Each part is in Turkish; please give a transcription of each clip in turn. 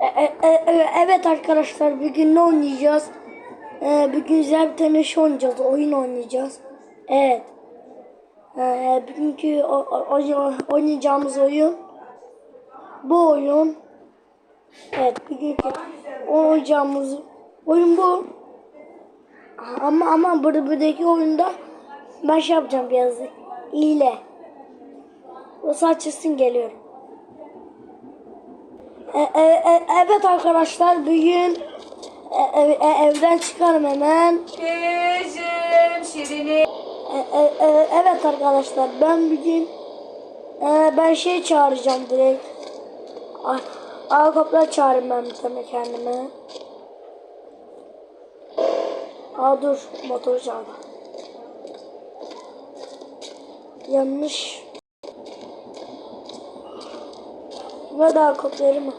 E, e, e, evet arkadaşlar bugün ne oynayacağız? E, bugün güzel bir tane şey oynayacağız. Oyun oynayacağız. Evet. E, bugünkü oynayacağımız oyun bu oyun. Evet bugünkü oynayacağımız oyun bu. Ama ama burada buradaki oyunda ben şey yapacağım biraz hile. O saç çizsin geliyorum. E, e, e, evet arkadaşlar bugün e, e, e, evden çıkarım hemen. Kızım Şirin'i. E, e, e, evet arkadaşlar ben bugün e, ben şey çağıracağım direkt. Helikopter çağırayım ben bir tane kendime. Aa dur motoru çağırdım. Yanlış. Ve daha helikopteri mi?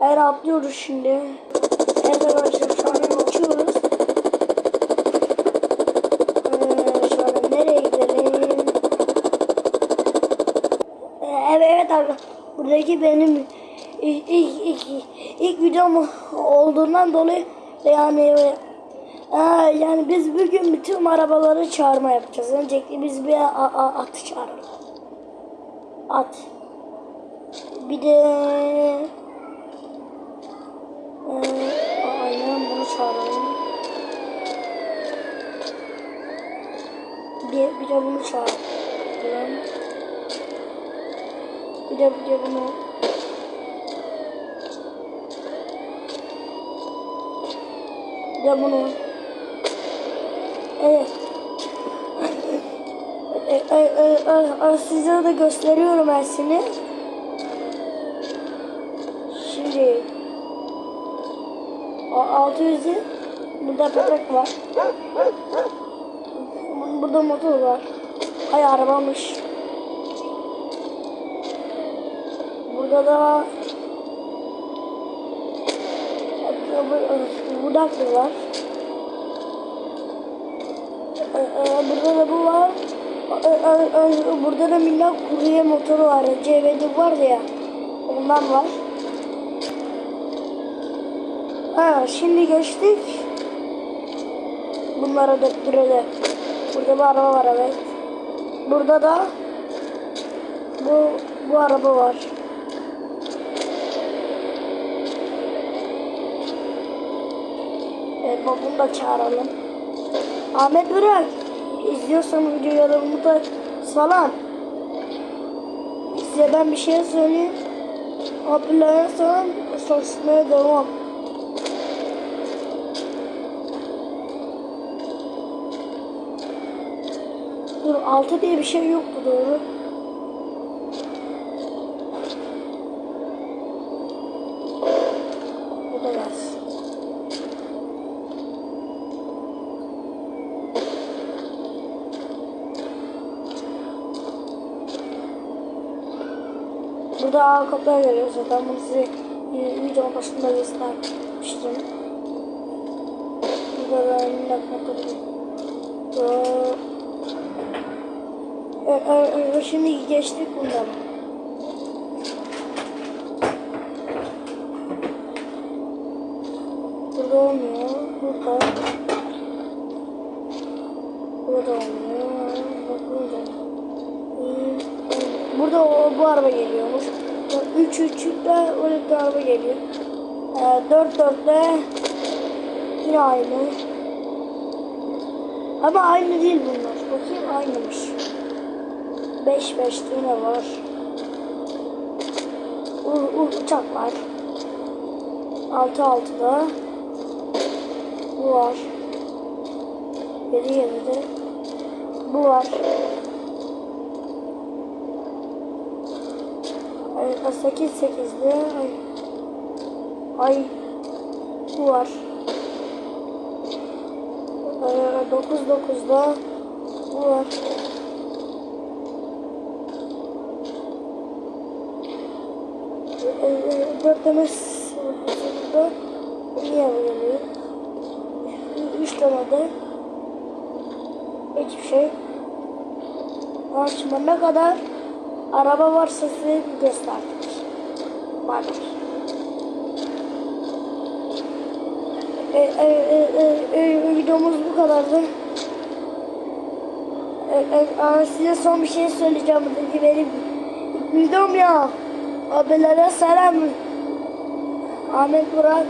Eğer atlıyoruz şimdi. Evet arkadaşlar şu an uçuyoruz. Ee, şu nereye gidelim? Ee, evet evet abi. Buradaki benim ilk, ilk, ilk, ilk videom olduğundan dolayı yani e, yani biz bugün bütün arabaları çağırma yapacağız. Öncelikle biz bir atı çağıralım. At. Bir de ee, aynen bunu çağıralım. Bir, bir de bunu çağıralım. Bir de bir de bunu. Bir de bunu. Evet. E, e, e, size de gösteriyorum hepsini. Şimdi o 600'ü burada köpek var. Burada motor var. Ay arabamış. Burada da budak var. Burada da bu var. Burada da minnak kurye motoru var. CVD var ya. Ondan var. Ha, şimdi geçtik. Bunlara da burada. Bir araba var evet. Burada da bu bu araba var. Evet bunu da çağıralım. Ahmet Bırak. İzliyorsan ya da salam. Size ben bir şey söyleyeyim. Abdullah'a salam. Çalışmaya devam. Dur altı diye bir şey yoktu doğru. Bu da gelsin. Burada helikopter geliyor zaten bunu size e, videonun başında göstermiştim. Burada da motoru. Ee, e, e, şimdi geçtik bundan. Burada olmuyor. Burada. Burada olmuyor. Burada. Burada o, bu araba geliyormuş. 3 3'te öyle bir araba geliyor. Ee, 4 4'te yine aynı. Ama aynı değil bunlar. Bakayım aynıymış. 5 5 yine var. U, u, uçak var. 6 6'da. Bu var. 7 7'de. Bu var. 8 8'de. Ay. Ay. Bu var. 9 9'da. Bu var. Dört tane burada niye geliyor? Üç tane de hiçbir şey. Açma ne kadar? Araba varsa size gösterdik. Bay bay. E, e, e, e, e, videomuz bu kadardı. E, e, size son bir şey söyleyeceğim. Dedi benim videom ya. Abilere selam. Ahmet Burak